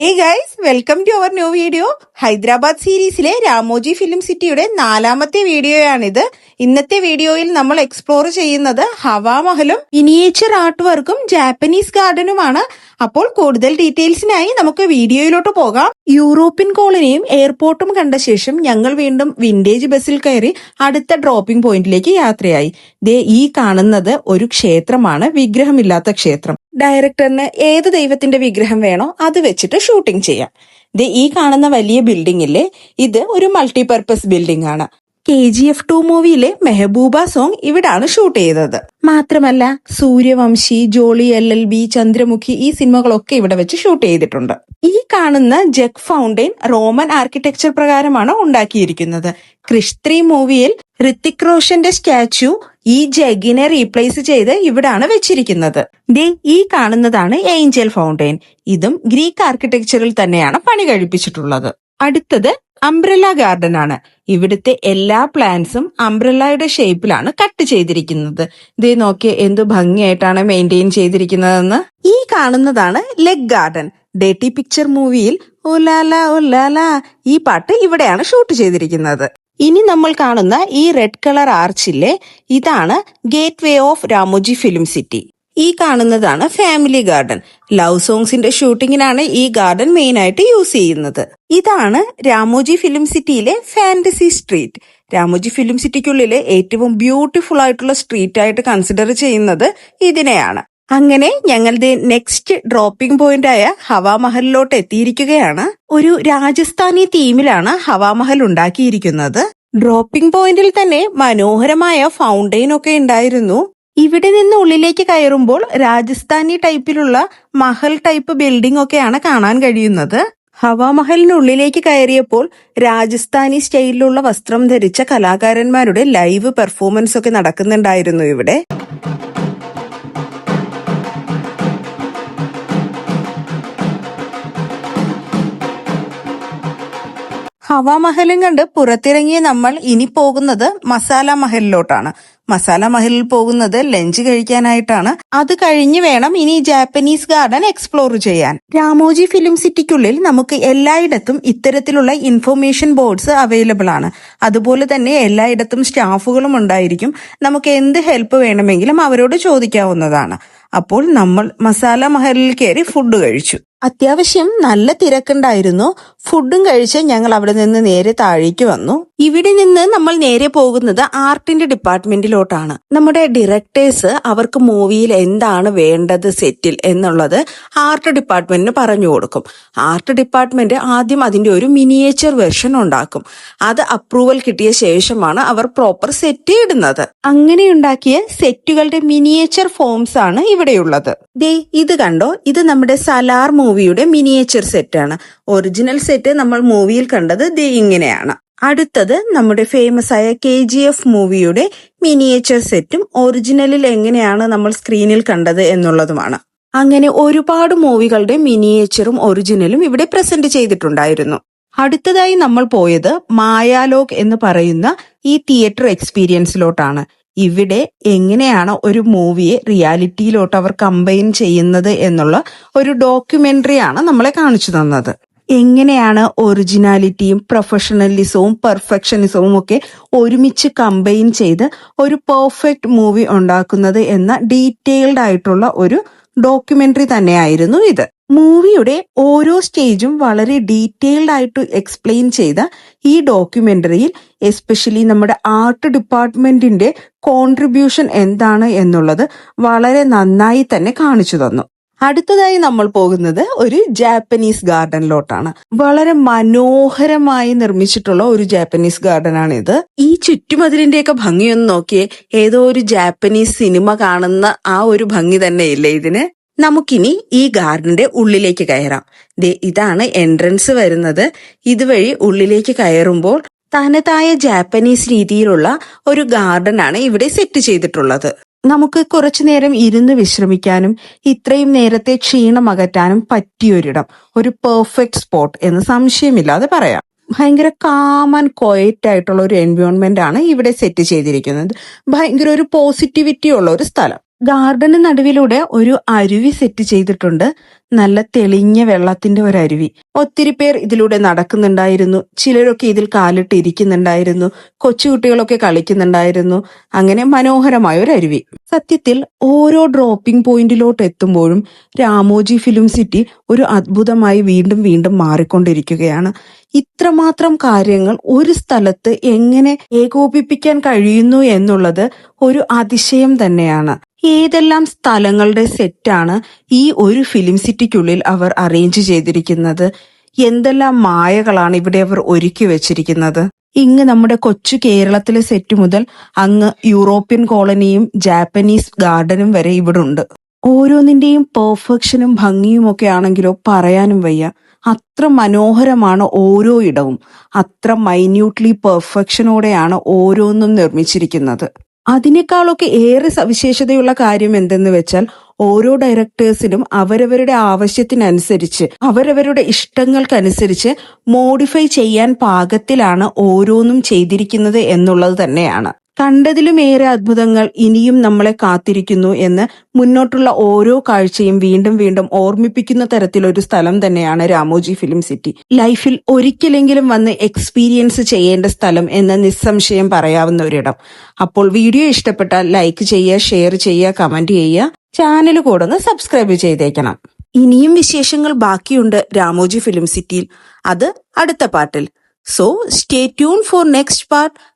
Hey guys welcome to our new video Hyderabad സീരീസിലെ Ramoji film സിറ്റിയുടെ നാലാമത്തെ വീഡിയോയാണിത്. ഇന്നത്തെ വീഡിയോയിൽ നമ്മൾ എക്സ്പ്ലോർ ചെയ്യുന്നത് ഹവാമഹലും മിനിയേച്ചർ ആർട്ട് വർക്കും ജാപ്പനീസ് ഗാർഡനുമാണ് അപ്പോൾ കൂടുതൽ ഡീറ്റെയിൽസിനായി നമുക്ക് വീഡിയോയിലോട്ട് പോകാം. യൂറോപ്യൻ കോളനിയും എയർപോർട്ടും കണ്ട ശേഷം ഞങ്ങൾ വീണ്ടും വിന്റേജ് ബസ്സിൽ കയറി അടുത്ത ഡ്രോപ്പിംഗ് പോയിന്റിലേക്ക് യാത്രയായി. ദേ ഈ കാണുന്നത് ഒരു ക്ഷേത്രമാണ്. വിഗ്രഹമില്ലാത്ത ക്ഷേത്രം. ഡയറക്ടറിന് ഏത് ദൈവത്തിന്റെ വിഗ്രഹം വേണോ അത് വെച്ചിട്ട് ഷൂട്ടിംഗ് ചെയ്യാം. ദേ ഈ കാണുന്ന വലിയ ബിൽഡിംഗില്ലേ ഇത് ഒരു മൾട്ടിപർപ്പസ് ബിൽഡിംഗ് ആണ്. കെ ജി എഫ് ടു മൂവിയിലെ മെഹബൂബ സോങ് ഇവിടാണ് ഷൂട്ട് ചെയ്തത്. മാത്രമല്ല Sooryavanshi Jolly L L B Chandramukhi ഈ സിനിമകളൊക്കെ ഇവിടെ വെച്ച് ഷൂട്ട് ചെയ്തിട്ടുണ്ട്. ഈ കാണുന്ന ജെക് ഫൗണ്ടെയിൻ റോമൻ ആർക്കിടെക്ചർ പ്രകാരമാണ് ഉണ്ടാക്കിയിരിക്കുന്നത്. ക്രിസ്ത്രി മൂവിയിൽ ഋത്തിക് റോഷന്റെ സ്റ്റാച്യു ഈ ജഗിനെ റീപ്ലേസ് ചെയ്ത് ഇവിടാണ് വെച്ചിരിക്കുന്നത്. ദേ ഈ കാണുന്നതാണ് ഏഞ്ചൽ ഫൗണ്ടെയിൻ ഇതും ഗ്രീക്ക് ആർക്കിടെക്ചറിൽ തന്നെയാണ് പണി കഴിപ്പിച്ചിട്ടുള്ളത്. അടുത്തത് അംബ്രല്ല ഗാർഡൻ ആണ്. ഇവിടുത്തെ എല്ലാ പ്ലാന്റ്സും അംബ്രല്ലയുടെ ഷേപ്പിലാണ് കട്ട് ചെയ്തിരിക്കുന്നത്. ഇത് നോക്കിയ എന്തു ഭംഗിയായിട്ടാണ് മെയിന്റെയിൻ ചെയ്തിരിക്കുന്നതെന്ന്. ഈ കാണുന്നതാണ് ലെഗ് ഗാർഡൻ ഡേട്ടി പിക്ചർ മൂവിയിൽ ഒലാല ഒലാല ഈ പാട്ട് ഇവിടെയാണ് ഷൂട്ട് ചെയ്തിരിക്കുന്നത്. ഇനി നമ്മൾ കാണുന്ന ഈ റെഡ് കളർ ആർച്ചില്ലേ ഇതാണ് gateway of Ramoji film city ഈ കാണുന്നതാണ് ഫാമിലി ഗാർഡൻ ലവ് സോങ്സിന്റെ ഷൂട്ടിങ്ങിനാണ് ഈ ഗാർഡൻ മെയിൻ ആയിട്ട് യൂസ് ചെയ്യുന്നത്. ഇതാണ് രാമോജി ഫിലിം സിറ്റിയിലെ ഫാന്റസി സ്ട്രീറ്റ് രാമോജി ഫിലിം സിറ്റിക്കുള്ളിലെ ഏറ്റവും ബ്യൂട്ടിഫുൾ ആയിട്ടുള്ള സ്ട്രീറ്റ് ആയിട്ട് കൺസിഡർ ചെയ്യുന്നത് ഇതിനെയാണ്. അങ്ങനെ ഞങ്ങളുടെ നെക്സ്റ്റ് ഡ്രോപ്പിംഗ് പോയിന്റ് ആയ ഹവാമഹലിലോട്ട് എത്തിയിരിക്കുകയാണ്. ഒരു രാജസ്ഥാനി തീമിലാണ് ഹവാമഹൽ ഉണ്ടാക്കിയിരിക്കുന്നത്. ഡ്രോപ്പിംഗ് പോയിന്റിൽ തന്നെ മനോഹരമായ ഫൗണ്ടെയിൻ ഒക്കെ ഉണ്ടായിരുന്നു. ഇവിടെ നിന്ന് ഉള്ളിലേക്ക് കയറുമ്പോൾ രാജസ്ഥാനി ടൈപ്പിലുള്ള മഹൽ ടൈപ്പ് ബിൽഡിംഗ് ഒക്കെയാണ് കാണാൻ കഴിയുന്നത്. ഹവാമഹലിനുള്ളിലേക്ക് കയറിയപ്പോൾ രാജസ്ഥാനി സ്റ്റൈലിലുള്ള വസ്ത്രം ധരിച്ച കലാകാരന്മാരുടെ ലൈവ് പെർഫോമൻസ് ഒക്കെ നടക്കുന്നുണ്ടായിരുന്നു ഇവിടെ. ഹവാമഹലും കണ്ട് പുറത്തിറങ്ങിയ നമ്മൾ ഇനി പോകുന്നത് മസാല മഹലിലോട്ടാണ്. മസാല മഹലിൽ പോകുന്നത് ലഞ്ച് കഴിക്കാനായിട്ടാണ്. അത് കഴിഞ്ഞ് വേണം ഇനി ജാപ്പനീസ് ഗാർഡൻ എക്സ്പ്ലോർ ചെയ്യാൻ. രാമോജി ഫിലിം സിറ്റിക്കുള്ളിൽ നമുക്ക് എല്ലായിടത്തും ഇത്തരത്തിലുള്ള ഇൻഫർമേഷൻ ബോർഡ്സ് അവൈലബിൾ ആണ്. അതുപോലെ തന്നെ എല്ലായിടത്തും സ്റ്റാഫുകളും ഉണ്ടായിരിക്കും. നമുക്ക് എന്ത് ഹെൽപ്പ് വേണമെങ്കിലും അവരോട് ചോദിക്കാവുന്നതാണ്. അപ്പോൾ നമ്മൾ മസാല മഹലിൽ കയറി ഫുഡ് കഴിച്ചു. അത്യാവശ്യം നല്ല തിരക്കുണ്ടായിരുന്നു. ഫുഡും കഴിച്ച് ഞങ്ങൾ അവിടെ നിന്ന് നേരെ താഴേക്ക് വന്നു. ഇവിടെ നിന്ന് നമ്മൾ നേരെ പോകുന്നത് ആർട്ടിന്റെ ഡിപ്പാർട്ട്മെന്റിലോട്ടാണ്. നമ്മുടെ ഡയറക്ടേഴ്സ് അവർക്ക് മൂവിയിൽ എന്താണ് വേണ്ടത് സെറ്റിൽ എന്നുള്ളത് ആർട്ട് ഡിപ്പാർട്ട്മെന്റിന് പറഞ്ഞു കൊടുക്കും. ആർട്ട് ഡിപ്പാർട്ട്മെന്റ് ആദ്യം അതിന്റെ ഒരു മിനിയേച്ചർ വെർഷൻ ഉണ്ടാക്കും. അത് അപ്രൂവൽ കിട്ടിയ ശേഷമാണ് അവർ പ്രോപ്പർ സെറ്റ് ഇടുന്നത്. അങ്ങനെ ഉണ്ടാക്കിയ സെറ്റുകളുടെ മിനിയേച്ചർ ഫോംസ് ആണ് ഇവിടെയുള്ളത്. ദേ ഇത് കണ്ടോ? ഇത് നമ്മുടെ സലാർ മൂവിയുടെ മിനിയേച്ചർ സെറ്റാണ് ഒറിജിനൽ സെറ്റ് നമ്മൾ മൂവിയിൽ കണ്ടത് ദേ ഇങ്ങനെയാണ്. അടുത്തത് നമ്മുടെ ഫേമസ് ആയ കെ ജി എഫ് മൂവിയുടെ മിനിയേച്ചർ സെറ്റും ഒറിജിനലിൽ എങ്ങനെയാണ് നമ്മൾ സ്ക്രീനിൽ കണ്ടത് എന്നുള്ളതുമാണ്. അങ്ങനെ ഒരുപാട് മൂവികളുടെ മിനിയേച്ചറും ഒറിജിനലും ഇവിടെ പ്രസന്റ് ചെയ്തിട്ടുണ്ടായിരുന്നു. അടുത്തതായി നമ്മൾ പോയത് മായാലോക് എന്ന് പറയുന്ന ഈ തിയേറ്റർ എക്സ്പീരിയൻസിലോട്ടാണ് ഇവിടെ എങ്ങനെയാണ് ഒരു മൂവിയെ റിയാലിറ്റിയിലോട്ട് അവർ കമ്പൈൻ ചെയ്യുന്നത് എന്നുള്ള ഒരു ഡോക്യുമെന്ററിയാണ് നമ്മളെ കാണിച്ചു തന്നത്. എങ്ങനെയാണ് ഒറിജിനാലിറ്റിയും പ്രൊഫഷണലിസവും പെർഫെക്ഷനിസവും ഒക്കെ ഒരുമിച്ച് കമ്പൈൻ ചെയ്ത് ഒരു പെർഫെക്റ്റ് മൂവി ഉണ്ടാക്കുന്നത് എന്ന ഡീറ്റെയിൽഡ് ആയിട്ടുള്ള ഒരു ഡോക്യുമെന്ററി തന്നെയായിരുന്നു ഇത്. മൂവിയുടെ ഓരോ സ്റ്റേജും വളരെ ഡീറ്റെയിൽഡ് ആയിട്ട് എക്സ്പ്ലെയിൻ ചെയ്ത ഈ ഡോക്യുമെന്ററിയിൽ എസ്പെഷ്യലി നമ്മുടെ ആർട്ട് ഡിപ്പാർട്ട്മെന്റിന്റെ കോൺട്രിബ്യൂഷൻ എന്താണ് എന്നുള്ളത് വളരെ നന്നായി തന്നെ കാണിച്ചു തന്നു. അടുത്തതായി നമ്മൾ പോകുന്നത് ഒരു ജാപ്പനീസ് ഗാർഡനിലോട്ടാണ്. വളരെ മനോഹരമായി നിർമ്മിച്ചിട്ടുള്ള ഒരു ജാപ്പനീസ് ഗാർഡൻ ആണ് ഇത് ഈ ചുറ്റുമതിലിന്റെയൊക്കെ ഭംഗിയൊന്ന് നോക്കിയേ ഏതോ ഒരു ജാപ്പനീസ് സിനിമ കാണുന്ന ആ ഒരു ഭംഗി തന്നെയില്ലേ ഇതിന്? നമുക്കിനി ഈ ഗാർഡന്റെ ഉള്ളിലേക്ക് കയറാം. ദേ ഇതാണ് എൻട്രൻസ് വരുന്നത്. ഇതുവഴി ഉള്ളിലേക്ക് കയറുമ്പോൾ തനതായ ജാപ്പനീസ് രീതിയിലുള്ള ഒരു ഗാർഡൻ ആണ് ഇവിടെ സെറ്റ് ചെയ്തിട്ടുള്ളത്. നമുക്ക് കുറച്ചു നേരം ഇരുന്ന് വിശ്രമിക്കാനും ഇത്രയും നേരത്തെ ക്ഷീണം അകറ്റാനും പറ്റിയൊരിടം. ഒരു പെർഫെക്റ്റ് സ്പോട്ട് എന്ന് സംശയമില്ലാതെ പറയാം. ഭയങ്കര കാം ആൻഡ് ക്വയറ്റ് ആയിട്ടുള്ള ഒരു എൻവയോൺമെന്റ് ആണ് ഇവിടെ സെറ്റ് ചെയ്തിരിക്കുന്നത്. ഭയങ്കര ഒരു പോസിറ്റിവിറ്റി ഉള്ള ഒരു സ്ഥലം. ഗാർഡന് നടുവിലൂടെ ഒരു അരുവി സെറ്റ് ചെയ്തിട്ടുണ്ട്. നല്ല തെളിഞ്ഞ വെള്ളത്തിന്റെ ഒരു അരുവി. ഒത്തിരി പേർ ഇതിലൂടെ നടക്കുന്നുണ്ടായിരുന്നു. ചിലരൊക്കെ ഇതിൽ കാലിട്ട് ഇരിക്കുന്നുണ്ടായിരുന്നു. കൊച്ചുകുട്ടികളൊക്കെ കളിക്കുന്നുണ്ടായിരുന്നു. അങ്ങനെ മനോഹരമായ ഒരു അരുവി. സത്യത്തിൽ ഓരോ ഡ്രോപ്പിംഗ് പോയിന്റിലോട്ട് എത്തുമ്പോഴും രാമോജി ഫിലിം സിറ്റി ഒരു അത്ഭുതമായി വീണ്ടും വീണ്ടും മാറിക്കൊണ്ടിരിക്കുകയാണ്. ഇത്രമാത്രം കാര്യങ്ങൾ ഒരു സ്ഥലത്ത് എങ്ങനെ ഏകോപിപ്പിക്കാൻ കഴിയുന്നു എന്നുള്ളത് ഒരു അതിശയം തന്നെയാണ്. ഏതെല്ലാം സ്ഥലങ്ങളുടെ സെറ്റാണ് ഈ ഒരു ഫിലിം സിറ്റിക്കുള്ളിൽ അവർ അറേഞ്ച് ചെയ്തിരിക്കുന്നത്? എന്തെല്ലാം മായകളാണ് ഇവിടെ അവർ ഒരുക്കി വെച്ചിരിക്കുന്നത്? ഇങ്ങ് നമ്മുടെ കൊച്ചു കേരളത്തിലെ സെറ്റ് മുതൽ അങ്ങ് യൂറോപ്യൻ കോളനിയും ജാപ്പനീസ് ഗാർഡനും വരെ ഇവിടെ ഉണ്ട് ഓരോന്നിന്റെയും പെർഫെക്ഷനും ഭംഗിയും ഒക്കെ ആണെങ്കിലോ പറയാനും വയ്യ. അത്ര മനോഹരമാണ് ഓരോ ഇടവും. അത്ര മൈന്യൂട്ട്ലി പെർഫെക്ഷനോടെയാണ് ഓരോന്നും നിർമ്മിച്ചിരിക്കുന്നത്. അതിനേക്കാളൊക്കെ ഏറെ സവിശേഷതയുള്ള കാര്യം എന്തെന്ന് വെച്ചാൽ ഓരോ ഡയറക്ടേഴ്സിനും അവരവരുടെ ആവശ്യത്തിനനുസരിച്ച് അവരവരുടെ ഇഷ്ടങ്ങൾക്കനുസരിച്ച് മോഡിഫൈ ചെയ്യാൻ പാകത്തിലാണ് ഓരോന്നും ചെയ്തിരിക്കുന്നത് എന്നുള്ളത് തന്നെയാണ്. കണ്ടതിലും ഏറെ അത്ഭുതങ്ങൾ ഇനിയും നമ്മളെ കാത്തിരിക്കുന്നു എന്ന് മുന്നോട്ടുള്ള ഓരോ കാഴ്ചയും വീണ്ടും വീണ്ടും ഓർമ്മിപ്പിക്കുന്ന തരത്തിലൊരു സ്ഥലം തന്നെയാണ് രാമോജി ഫിലിം സിറ്റി. ലൈഫിൽ ഒരിക്കലെങ്കിലും വന്ന് എക്സ്പീരിയൻസ് ചെയ്യേണ്ട സ്ഥലം എന്ന് നിസ്സംശയം പറയാവുന്ന ഒരിടം. അപ്പോൾ വീഡിയോ ഇഷ്ടപ്പെട്ടാൽ ലൈക്ക് ചെയ്യുക ഷെയർ ചെയ്യുക കമന്റ് ചെയ്യുക. ചാനൽ കൂടെ ഒന്ന് സബ്സ്ക്രൈബ് ചെയ്തേക്കണം. ഇനിയും വിശേഷങ്ങൾ ബാക്കിയുണ്ട് രാമോജി ഫിലിം സിറ്റിയിൽ. അത് അടുത്ത പാട്ടിൽ. So stay tune for next part